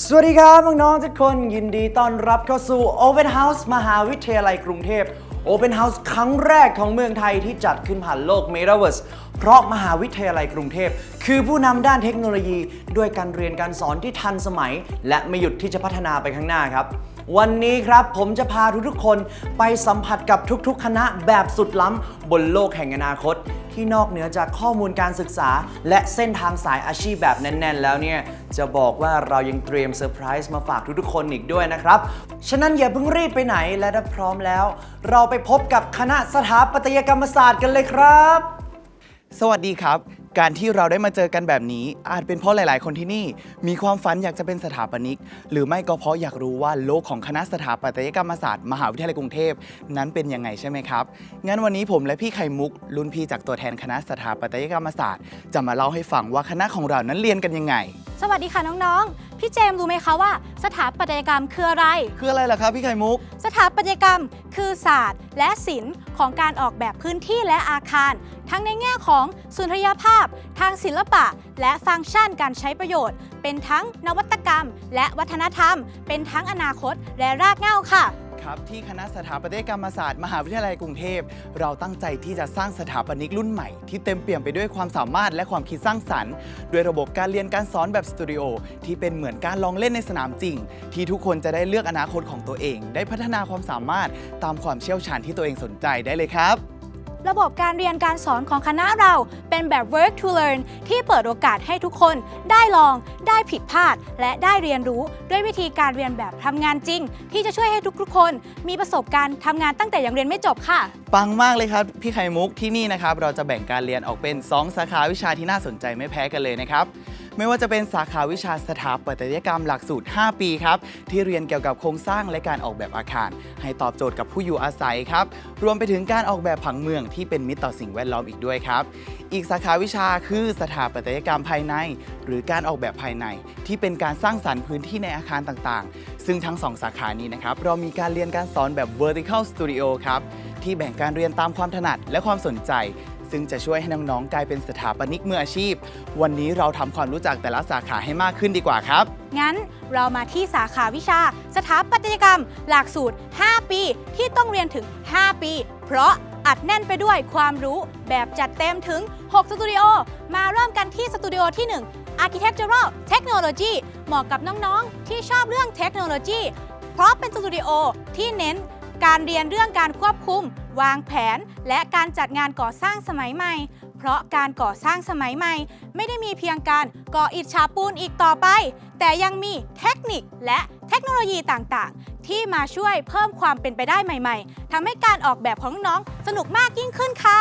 สวัสดีครับน้องๆทุกคนยินดีต้อนรับเข้าสู่ Open House มหาวิทยาลัยกรุงเทพ Open House ครั้งแรกของเมืองไทยที่จัดขึ้นผ่านโลก Metaverse เพราะมหาวิทยาลัยกรุงเทพ คือผู้นำด้านเทคโนโลยี ด้วยการเรียนการสอนที่ทันสมัย และไม่หยุดที่จะพัฒนาไปข้างหน้าครับ วันนี้ครับผมจะพาทุกๆคนไปสัมผัสกับทุกๆ คณะแบบสุดล้ำบนโลกแห่งอนาคต ที่นอกเหนือจากข้อมูลการศึกษา และเส้นทางสายอาชีพแบบแน่น ๆ แล้วเนี่ย จะบอกว่าเรายังเตรียมเซอร์ไพรส์มาฝากทุกๆคนอีกด้วยนะครับ ฉะนั้นอย่าเพิ่งรีบไปไหนและถ้าพร้อมแล้ว เราไปพบกับคณะสถาปัตยกรรมศาสตร์กันเลยครับ สวัสดีครับ การที่เราได้มาเจอกันแบบนี้ อาจเป็นเพราะหลาย ๆ คนที่นี่ มีความฝันอยากจะเป็นสถาปนิก หรือไม่ก็เพราะอยากรู้ว่าโลกของคณะสถาปัตยกรรมศาสตร์มหาวิทยาลัยกรุงเทพนั้นเป็นยังไงใช่ไหมครับ งั้นวันนี้ผมและพี่ไข่มุกรุ่นพี่จากตัวแทนคณะสถาปัตยกรรมศาสตร์ จะมาเล่าให้ฟังว่าคณะของเรานั้นเรียนกันยังไง สวัสดีค่ะน้องๆ พี่เจมส์รู้ไหมคะว่า สถาปัตยกรรมคืออะไร คืออะไรล่ะครับพี่ไข่มุก สถาปัตยกรรมคือศาสตร์ และศิลป์ของการออกแบบพื้นที่และอาคาร ทั้งในแง่ของสุนทรียภาพ ทางศิลปะ และฟังก์ชันการใช้ประโยชน์ เป็นทั้งนวัตกรรม และวัฒนธรรม เป็นทั้งอนาคตและรากเหง้าค่ะ ครับที่คณะสถาปัตยกรรมศาสตร์มหาวิทยาลัยกรุงเทพ เราตั้งใจที่จะสร้างสถาปนิกรุ่นใหม่ ที่เต็มเปี่ยมไปด้วยความสามารถและความคิดสร้างสรรค์ ด้วยระบบการเรียนการสอนแบบสตูดิโอที่เป็นเหมือนการลองเล่นในสนามจริง ที่ทุกคนจะได้เลือกอนาคตของตัวเอง ได้พัฒนาความสามารถตามความเชี่ยวชาญที่ตัวเองสนใจได้เลยครับ ระบบการเรียนการสอนของคณะเราเป็นแบบ work to learn ที่เปิดโอกาสให้ทุกคนได้ลอง ได้ผิดพลาด และได้เรียนรู้ด้วยวิธีการเรียนแบบทำงานจริง ที่จะช่วยให้ทุกๆ คน มีประสบการณ์ทำงานตั้งแต่ยังเรียนไม่จบค่ะ ปังมากเลยครับ พี่ไข่มุกที่นี่นะครับ เราจะแบ่งการเรียนออกเป็น 2 สาขาวิชาที่น่าสนใจไม่แพ้กันเลยนะครับ ไม่ว่าจะเป็นสาขาวิชาสถาปัตยกรรมหลักสูตร 5 ปีครับ ที่เรียนเกี่ยวกับโครงสร้างและการออกแบบอาคาร ให้ตอบโจทย์กับผู้อยู่อาศัยครับ รวมไปถึงการออกแบบผังเมืองที่เป็นมิตรต่อสิ่งแวดล้อมอีกด้วยครับ อีกสาขาวิชาคือสถาปัตยกรรมภายใน หรือการออกแบบภายใน ที่เป็นการสร้างสรรค์พื้นที่ในอาคารต่างๆ ซึ่งทั้งสองสาขานี้นะครับเรามีการเรียนการสอนแบบ vertical studio ครับที่แบ่งการเรียนตามความถนัดและความสนใจ ซึ่งจะช่วยให้น้องๆกลายเป็นสถาปนิกมืออาชีพ วันนี้เราทำความรู้จักแต่ละสาขาให้มากขึ้นดีกว่าครับ งั้นเรามาที่สาขาวิชา สถาปัตยกรรม หลักสูตร 5 ปี ที่ต้องเรียนถึง 5 ปี เพราะอัดแน่นไปด้วยความรู้แบบจัดเต็มถึง 6 สตูดิโอ มาเริ่มกันที่สตูดิโอที่ 1 Architectural Technology เหมาะกับน้องๆ ที่ชอบเรื่องเทคโนโลยี เพราะเป็นสตูดิโอที่เน้นการเรียนเรื่องการควบคุม วางแผน และการจัดงานก่อสร้างสมัยใหม่ เพราะการก่อสร้างสมัยใหม่ ไม่ได้มีเพียงการก่ออิฐฉาปูนอีกต่อไป แต่ยังมีเทคนิคและเทคโนโลยีต่างๆ ที่มาช่วยเพิ่มความเป็นไปได้ใหม่ ๆทำให้การออกแบบของน้องสนุกมากยิ่งขึ้นค่ะ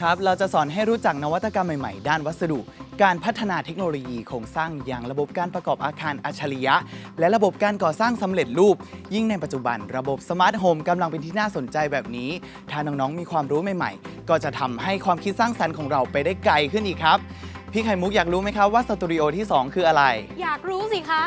ครับ เราจะสอนให้รู้จักนวัตกรรมใหม่ ๆ ด้านวัสดุ การพัฒนาเทคโนโลยีโครงสร้างอย่างระบบการประกอบอาคารอัจฉริยะ และระบบการก่อสร้างสำเร็จรูป ยิ่งในปัจจุบันระบบสมาร์ทโฮมกำลังเป็นที่น่าสนใจแบบนี้ ถ้าน้องๆมีความรู้ใหม่ ๆ ก็จะทำให้ความคิดสร้างสรรค์ของเราไปได้ไกลขึ้นอีกครับ พี่ไข่มุกอยากรู้ไหมครับว่าสตูดิโอที่ 2 คืออะไร อยากรู้สิคะ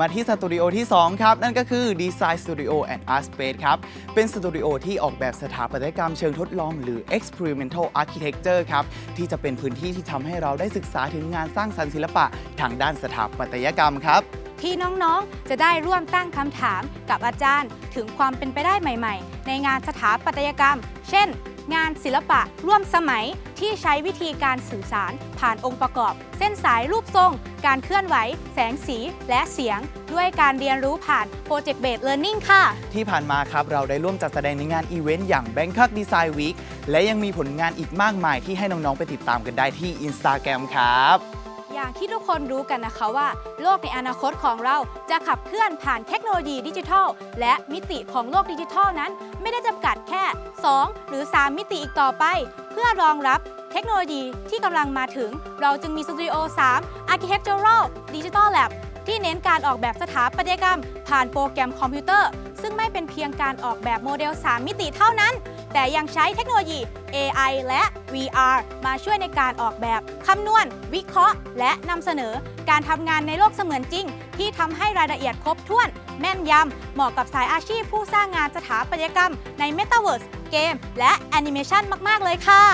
มาที่สตูดิโอที่ 2 ครับ นั่นก็คือ Design Studio and Art Space ครับ เป็นสตูดิโอที่ออกแบบสถาปัตยกรรมเชิงทดลองหรือ Experimental Architecture ครับ ที่จะเป็นพื้นที่ที่ทำให้เราได้ศึกษาถึงงานสร้างสรรค์ศิลปะ ทางด้านสถาปัตยกรรมครับ ที่น้องๆ จะได้ร่วมตั้งคำถามกับอาจารย์ถึงความเป็นไปได้ใหม่ ๆ ในงานสถาปัตยกรรม เช่น งานศิลปะร่วมสมัยที่ใช้วิธีการสื่อสารผ่านองค์ประกอบ เส้นสายรูปทรง การเคลื่อนไหว แสงสีและเสียง ด้วยการเรียนรู้ผ่าน Project Based Learning ค่ะ ที่ผ่านมาครับ เราได้ร่วมจัดแสดงในงานอีเวนต์อย่าง Bangkok Design Week และยังมีผลงานอีกมากมายที่ให้น้อง ๆ ไปติดตามกันได้ที่ Instagram ครับ อย่างที่ทุกคนรู้กันนะคะว่า โลกในอนาคตของเราจะขับเคลื่อนผ่านเทคโนโลยีดิจิทัล และมิติของโลกดิจิทัลนั้น ไม่ได้จำกัดแค่ 2 หรือ 3 มิติอีกต่อไป เพื่อรองรับเทคโนโลยีที่กำลังมาถึง เราจึงมีสตูดิโอ3 Architectural Digital Lab ที่เน้นการออกแบบสถาปัตยกรรม ผ่านโปรแกรมคอมพิวเตอร์ ซึ่งไม่เป็นเพียงการออกแบบโมเดล 3 มิติเท่านั้น แต่ยังใช้เทคโนโลยี AI และ VR มาช่วยในการออกแบบคำนวณ วิเคราะห์ และนำเสนอการทำงานในโลกเสมือนจริง ที่ทำให้รายละเอียดครบถ้วน แม่นยำ เหมาะกับสายอาชีพผู้สร้างงานสถาปัตยกรรมใน Metaverse เกม และแอนิเมชันมาก ๆ เลยค่ะ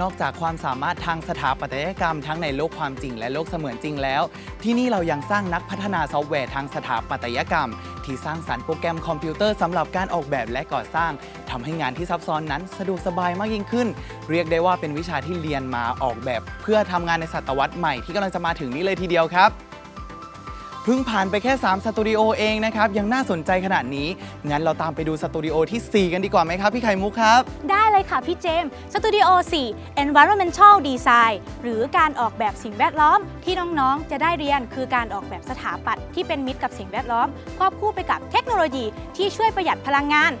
นอกจากความสามารถทางสถาปัตยกรรมทั้งในโลกความจริงและโลกเสมือนจริงแล้ว ที่นี่เรายังสร้างนักพัฒนาซอฟต์แวร์ทางสถาปัตยกรรม ที่สร้างสรรค์โปรแกรมคอมพิวเตอร์สำหรับการออกแบบและก่อสร้าง ทำให้งานที่ซับซ้อนนั้นสะดวกสบายมากยิ่งขึ้น เรียกได้ว่าเป็นวิชาที่เรียนมาออกแบบ เพื่อทำงานในศตวรรษใหม่ที่กำลังจะมาถึงนี้เลยทีเดียวครับเพิ่งผ่านไปแค่ 3 สตูดิโอเองนะครับ ยังน่าสนใจขนาดนี้ งั้นเราตามไปดูสตูดิโอทีสี่ 4 กันดีกว่าไหมครับ พี่ไข่มุกครับ ได้เลยค่ะพี่เจมส์สตูดิโอ 4 Environmental Design หรือการออกแบบสิ่งแวดล้อม ที่น้องๆ จะได้เรียนคือการออกแบบสถาปัตย์ที่เป็นมิตรกับสิ่งแวดล้อม ควบคู่ไปกับเทคโนโลยีที่ช่วยประหยัดพลังงาน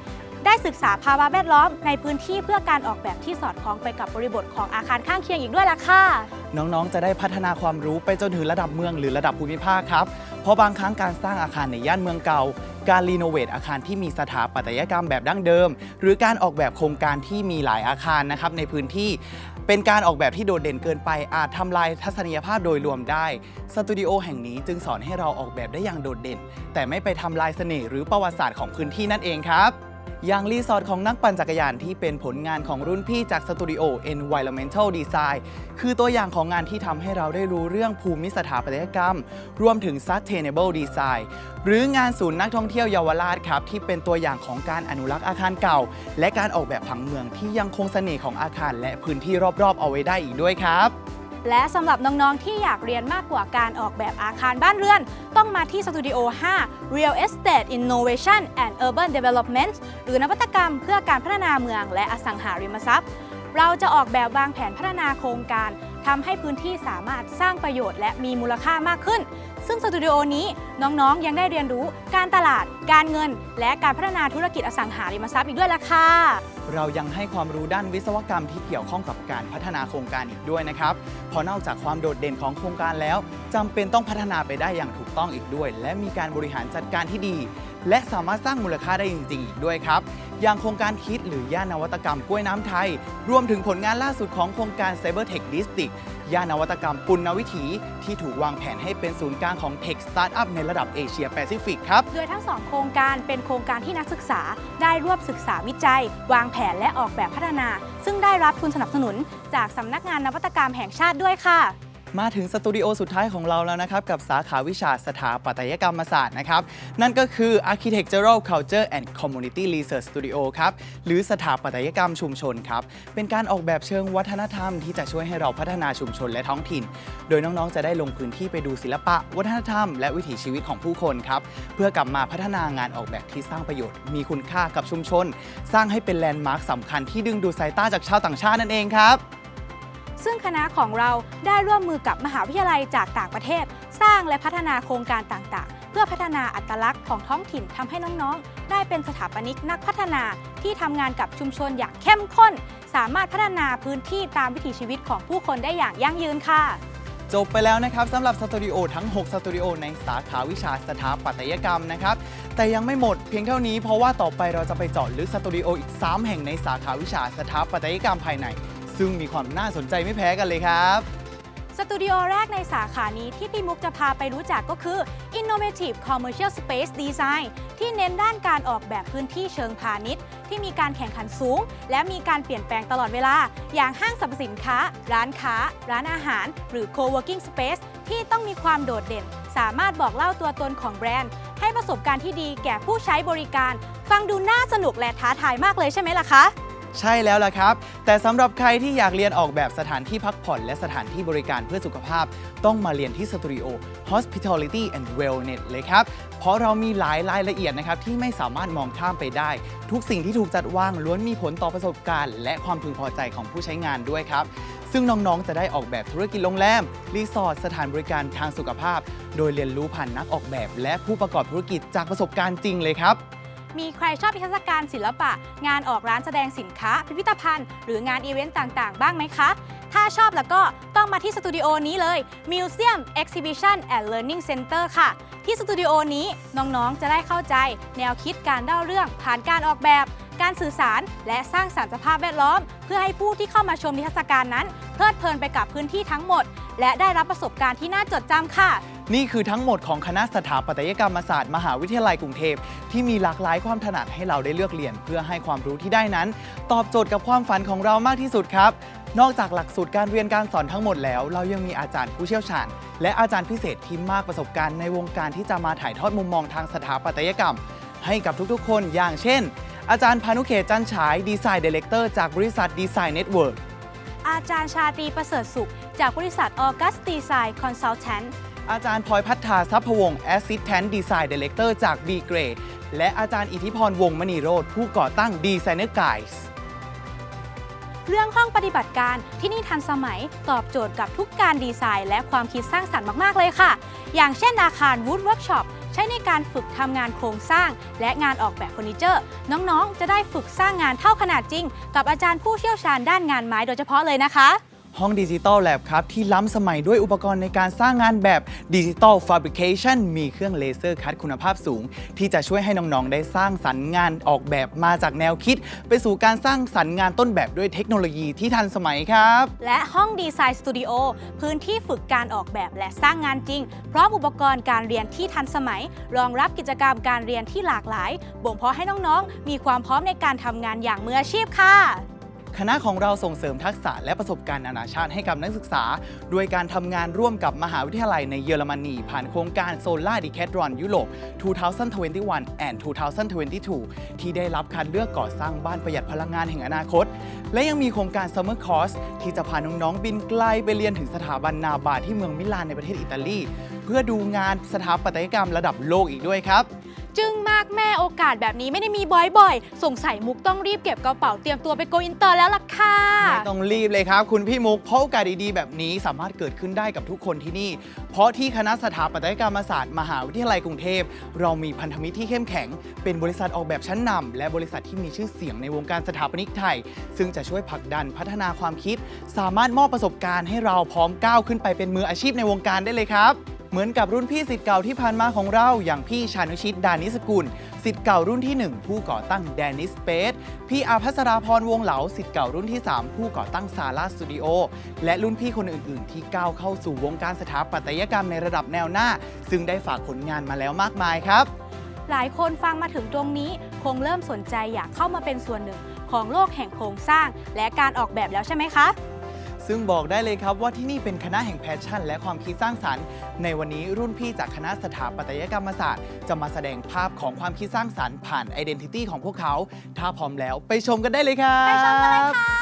ได้ศึกษาภาวะแวดล้อมในพื้นที่เพื่อการออกแบบที่สอดคล้องไปกับบริบทของอาคารข้างเคียงอีกด้วยล่ะค่ะ น้องๆ จะได้พัฒนาความรู้ไปจนถึงระดับเมืองหรือระดับภูมิภาคครับ เพราะบางครั้งการสร้างอาคารในย่านเมืองเก่า การรีโนเวทอาคารที่มีสถาปัตยกรรมแบบดั้งเดิม หรือการออกแบบโครงการที่มีหลายอาคารนะครับในพื้นที่เป็นการออกแบบที่โดดเด่นเกินไปอาจทำลายทัศนียภาพโดยรวมได้ สตูดิโอแห่งนี้จึงสอนให้เราออกแบบได้อย่างโดดเด่น แต่ไม่ไปทำลายเสน่ห์หรือประวัติศาสตร์ของพื้นที่นั่นเองครับ อย่างรีสอร์ทของนักปั่นจักรยานที่เป็นผลงานของรุ่นพี่จากสตูดิโอ Environmental Design คือตัวอย่างของงานที่ทำให้เราได้รู้เรื่องภูมิสถาปัตยกรรม รวมถึง Sustainable Design หรืองานศูนย์นักท่องเที่ยวเยาวราชครับ ที่เป็นตัวอย่างของการอนุรักษ์อาคารเก่า และการออกแบบผังเมืองที่ยังคงเสน่ห์ของอาคาร และพื้นที่รอบๆ เอาไว้ได้อีกด้วยครับ และสำหรับน้องๆ ที่อยากเรียนมากกว่าการออกแบบอาคารบ้านเรือน ต้องมาที่สตูดิโอ 5 Real Estate Innovation and Urban Development หรือนวัตกรรมเพื่อการพัฒนาเมืองและอสังหาริมทรัพย์ เราจะออกแบบวางแผนพัฒนาโครงการ ทำให้พื้นที่สามารถสร้างประโยชน์และมีมูลค่ามากขึ้น ซึ่งสตูดิโอนี้น้องๆ ยังได้เรียนรู้การตลาด การเงิน และการพัฒนาธุรกิจอสังหาริมทรัพย์อีกด้วยล่ะค่ะ เรายังให้ความรู้ด้านวิศวกรรมที่เกี่ยวข้องกับการพัฒนาโครงการอีกด้วยนะครับ เพราะนอกจากความโดดเด่นของโครงการแล้วจำเป็นต้องพัฒนาไปได้อย่างถูกต้องอีกด้วย และมีการบริหารจัดการที่ดี และสามารถสร้างมูลค่าได้จริงๆอีกด้วยครับ อย่างโครงการคิดหรือย่านนวัตกรรมกล้วยน้ำไทย รวมถึงผลงานล่าสุดของโครงการ Cyber Tech District ย่านนวัตกรรมปุณณวิถี ที่ถูกวางแผนให้เป็นศูนย์กลางของ Tech Startup ในระดับเอเชียแปซิฟิกครับ โดยทั้งสองโครงการเป็นโครงการที่นักศึกษาได้ร่วมศึกษาวิจัย วางแผนและออกแบบพัฒนา ซึ่งได้รับทุนสนับสนุน จากสำนักงานนวัตกรรมแห่งชาติด้วยค่ะ มาถึงสตูดิโอสุดท้ายของเราแล้วนะครับ กับสาขาวิชาสถาปัตยกรรมศาสตร์นะครับ นั่นก็คือ Architectural Culture and Community Research Studio ครับ หรือสถาปัตยกรรมชุมชนครับ เป็นการออกแบบเชิงวัฒนธรรมที่จะช่วยให้เราพัฒนาชุมชนและท้องถิ่น โดยน้องๆ จะได้ลงพื้นที่ไปดูศิลปะ วัฒนธรรม และวิถีชีวิตของผู้คนครับ เพื่อกลับมาพัฒนางานออกแบบที่สร้างประโยชน์ มีคุณค่ากับชุมชน สร้างให้เป็นแลนด์มาร์คสำคัญที่ดึงดูดสายตาจากชาวต่างชาตินั่นเองครับ ซึ่งคณะของเราได้ร่วมมือกับมหาวิทยาลัยจากต่างประเทศ สร้างและพัฒนาโครงการต่างๆ เพื่อพัฒนาอัตลักษณ์ของท้องถิ่นทำให้น้องๆ ได้เป็นสถาปนิกนักพัฒนาที่ทำงานกับชุมชนอย่างเข้มข้น สามารถพัฒนาพื้นที่ตามวิถีชีวิตของผู้คนได้อย่างยั่งยืนค่ะจบไปแล้วนะครับสำหรับสตูดิโอทั้ง 6 สตูดิโอในสาขาวิชาสถาปัตยกรรมนะครับ แต่ยังไม่หมดเพียงเท่านี้เพราะว่าต่อไปเราจะไปเจาะลึกสตูดิโออีก 3 แห่งในสาขาวิชาสถาปัตยกรรมภายใน ซึ่งมีความน่าสนใจไม่แพ้กันเลยครับ สตูดิโอแรกในสาขานี้ที่พี่มุกจะพาไปรู้จักก็คือ Innovative Commercial Space Design ที่เน้นด้านการออกแบบพื้นที่เชิงพาณิชย์ ที่มีการแข่งขันสูง และมีการเปลี่ยนแปลงตลอดเวลา อย่างห้างสรรพสินค้า ร้านค้า ร้านอาหาร หรือ Co-working Space ที่ต้องมีความโดดเด่น สามารถบอกเล่าตัวตนของแบรนด์ ให้ประสบการณ์ที่ดีแก่ผู้ใช้บริการ ฟังดูน่าสนุกและท้าทายมากเลยใช่ไหมล่ะคะ ใช่แล้วล่ะครับ แต่สำหรับใครที่อยากเรียนออกแบบสถานที่พักผ่อน และสถานที่บริการเพื่อสุขภาพ ต้องมาเรียนที่สตูดิโอ Hospitality and Wellness เลยครับ เพราะเรามีหลายรายละเอียดนะครับ ที่ไม่สามารถมองข้ามไปได้ ทุกสิ่งที่ถูกจัดวางล้วนมีผลต่อประสบการณ์ และความพึงพอใจของผู้ใช้งานด้วยครับ ซึ่งน้องๆ จะได้ออกแบบธุรกิจโรงแรม รีสอร์ทสถานบริการทางสุขภาพ โดยเรียนรู้ผ่านนักออกแบบ และผู้ประกอบธุรกิจจากประสบการณ์จริงเลยครับ มีใครชอบนิทรรศการศิลปะ งานออกร้านแสดงสินค้า พิพิธภัณฑ์ หรืองานอีเวนต์ต่างๆ บ้างไหมคะ ถ้าชอบแล้วก็ต้องมาที่สตูดิโอนี้เลย Museum Exhibition and Learning Center ค่ะ ที่สตูดิโอนี้น้องๆ จะได้เข้าใจ แนวคิดการเล่าเรื่องผ่านการออกแบบ การสื่อสาร และสร้างสรรค์สภาพแวดล้อม เพื่อให้ผู้ที่เข้ามาชมนิทรรศการนั้นเพลิดเพลินไปกับพื้นที่ทั้งหมด และได้รับประสบการณ์ที่น่าจดจำค่ะ นี่คือทั้งหมดของคณะสถาปัตยกรรมศาสตร์ มหาวิทยาลัยกรุงเทพ ที่มีหลากหลายความถนัดให้เราได้เลือกเรียน เพื่อให้ความรู้ที่ได้นั้น ตอบโจทย์กับความฝันของเรามากที่สุดครับ นอกจากหลักสูตรการเรียนการสอนทั้งหมดแล้ว เรายังมีอาจารย์ผู้เชี่ยวชาญ และอาจารย์พิเศษที่มากประสบการณ์ในวงการที่จะมาถ่ายทอดมุมมองทางสถาปัตยกรรม ให้กับทุกๆ คนอย่างเช่น อาจารย์พานุเขตจันฉายดีไซน์ดีเลกเตอร์จากบริษัทดีไซน์เน็ตเวิร์กอาจารย์ชาตรีประเสริฐสุข จากบริษัทออกัสดีไซน์คอนซัลแทน อาจารย์พลอยพัฒนาทรัพวงศ์ Assistant Design Director จาก B Grade และอาจารย์อิทธิพรวงศ์มณีโรธผู้ก่อตั้ง Designer Guides เรื่องห้องปฏิบัติการที่นี่ทันสมัยตอบโจทย์กับทุกการดีไซน์ และความคิดสร้างสรรค์มาก ๆ เลยค่ะ อย่างเช่นอาคาร Wood Workshop ใช้ในการฝึกทำงานโครงสร้าง และงานออกแบบเฟอร์นิเจอร์ น้อง ๆ จะได้ฝึกสร้างงานเท่าขนาดจริง กับอาจารย์ผู้เชี่ยวชาญด้านงานไม้โดยเฉพาะเลยนะคะ ห้องดิจิตอลแลบครับ ที่ล้ำสมัยด้วยอุปกรณ์ในการสร้างงานแบบดิจิตอลฟ a บ r i เคชันมีเครื่องเลเซอร์คัดคุณภาพสูง ที่จะช่วยให้น้อง ๆ ได้สร้างสรรค์งานออกแบบมาจากแนวคิด ไปสู่การสร้างสรรค์งานต้นแบบด้วยเทคโนโลยีที่ทันสมัยครับ และห้องดีไซน์สตูดิโอพื้นที่ฝึกการออกแบบและสร้างงานจริง พร้อมอุปกรณ์การเรียนที่ทันสมัย รองรับกิจกรรมการเรียนที่หลากหลาย บ่งเพาะให้น้องๆ มีความพร้อมในการทำงานอย่างมืออาชีพค่ะ คณะของเราส่งเสริมทักษะและประสบการณ์นานาชาติให้กับนักศึกษา โดยการทำงานร่วมกับมหาวิทยาลัยในเยอรมนี ผ่านโครงการ Solar Decathlon ยุโรป 2021 and 2022 ที่ได้รับคัดเลือกก่อสร้างบ้านประหยัดพลังงานแห่งอนาคต และยังมีโครงการ Summer Course ที่จะพาน้องๆบินไกลไปเรียนถึงสถาบันนาบาที่เมืองมิลานในประเทศอิตาลี เพื่อดูงานสถาปัตยกรรมระดับโลกอีกด้วยครับ จึงมากแม่โอกาสแบบนี้ไม่ได้มีบ่อยๆ สงสัยมุกต้องรีบเก็บกระเป๋าเตรียมตัวไปโกอินเตอร์แล้วล่ะค่ะ ไม่ต้องรีบเลยครับ คุณพี่มุกเพราะโอกาสดีๆ แบบนี้สามารถเกิดขึ้นได้กับทุกคนที่นี่ เพราะที่คณะสถาปัตยกรรมศาสตร์มหาวิทยาลัยกรุงเทพ เรามีพันธมิตรที่เข้มแข็ง เป็นบริษัทออกแบบชั้นนำและบริษัทที่มีชื่อเสียงในวงการสถาปนิกไทย ซึ่งจะช่วยผลักดันพัฒนาความคิด สามารถมอบประสบการณ์ให้เราพร้อมก้าวขึ้นไปเป็นมืออาชีพในวงการได้เลยครับ เหมือนกับรุ่นพี่สิทธิ์เก่าที่ผ่านมาของเราอย่างพี่ชานุชิตดานิสกุลสิทธิ์เก่ารุ่นที่ 1 ผู้ก่อตั้งแดนิสเปซพี่อาภัสราพรวงเหลาสิทธิ์เก่ารุ่นที่ 3 ผู้ก่อตั้งซาร่าสตูดิโอและรุ่นพี่คนอื่น ๆ ที่ก้าวเข้าสู่วงการสถาปัตยกรรมในระดับแนวหน้า ซึ่งได้ฝากผลงานมาแล้วมากมายครับหลายคนฟังมาถึงตรงนี้ คงเริ่มสนใจอยากเข้ามาเป็นส่วนหนึ่งของโลกแห่งโครงสร้าง และการออกแบบแล้วใช่ไหมคะ ซึ่งบอกได้เลยครับว่าที่นี่เป็นคณะแห่งแพชชั่น และความคิดสร้างสรรค์ ในวันนี้รุ่นพี่จากคณะสถาปัตยกรรมศาสตร์ จะมาแสดงภาพของความคิดสร้างสรรค์ผ่านไอดีนิตี้ของพวกเขา ถ้าพร้อมแล้วไปชมกันได้เลยครับ ไปชมกันเลยค่ะ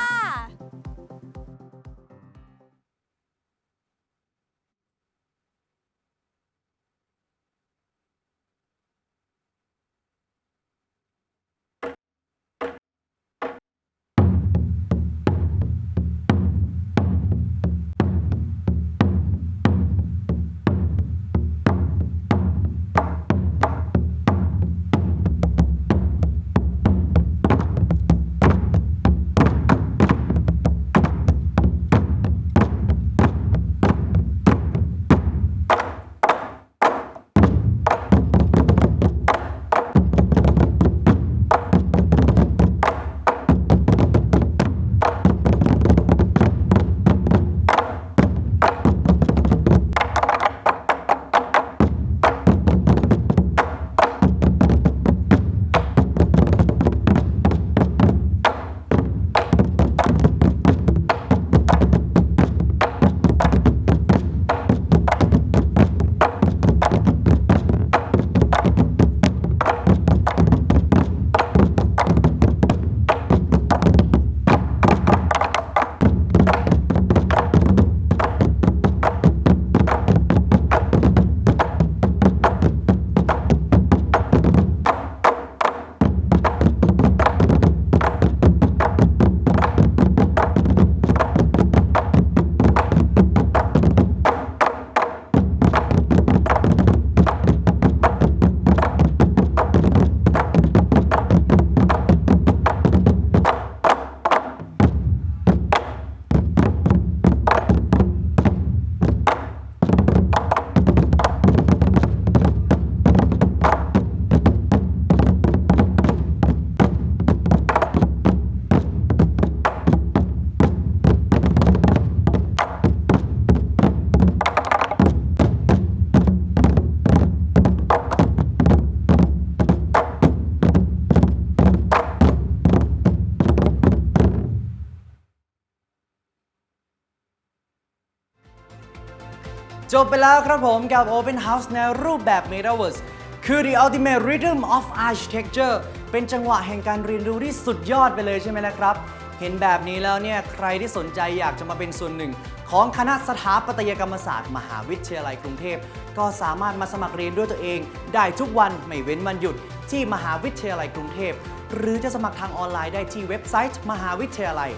จบไปแล้วครับผมกับ Open House ในรูปแบบ Metaverse คือ The Ultimate Rhythm of Architecture เป็นจังหวะแห่งการเรียนรู้ที่สุดยอดไปเลยใช่ไหมล่ะครับ เห็นแบบนี้แล้วเนี่ยใครที่สนใจอยากจะมาเป็นส่วนหนึ่ง ของคณะสถาปัตยกรรมศาสตร์มหาวิทยาลัยกรุงเทพ ก็สามารถมาสมัครเรียนด้วยตัวเอง ได้ทุกวันไม่เว้นวันหยุดที่มหาวิทยาลัยกรุงเทพ หรือจะสมัครทางออนไลน์ได้ที่เว็บไซต์ มหาวิทยาลัย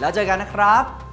แล้วเจอกันนะครับ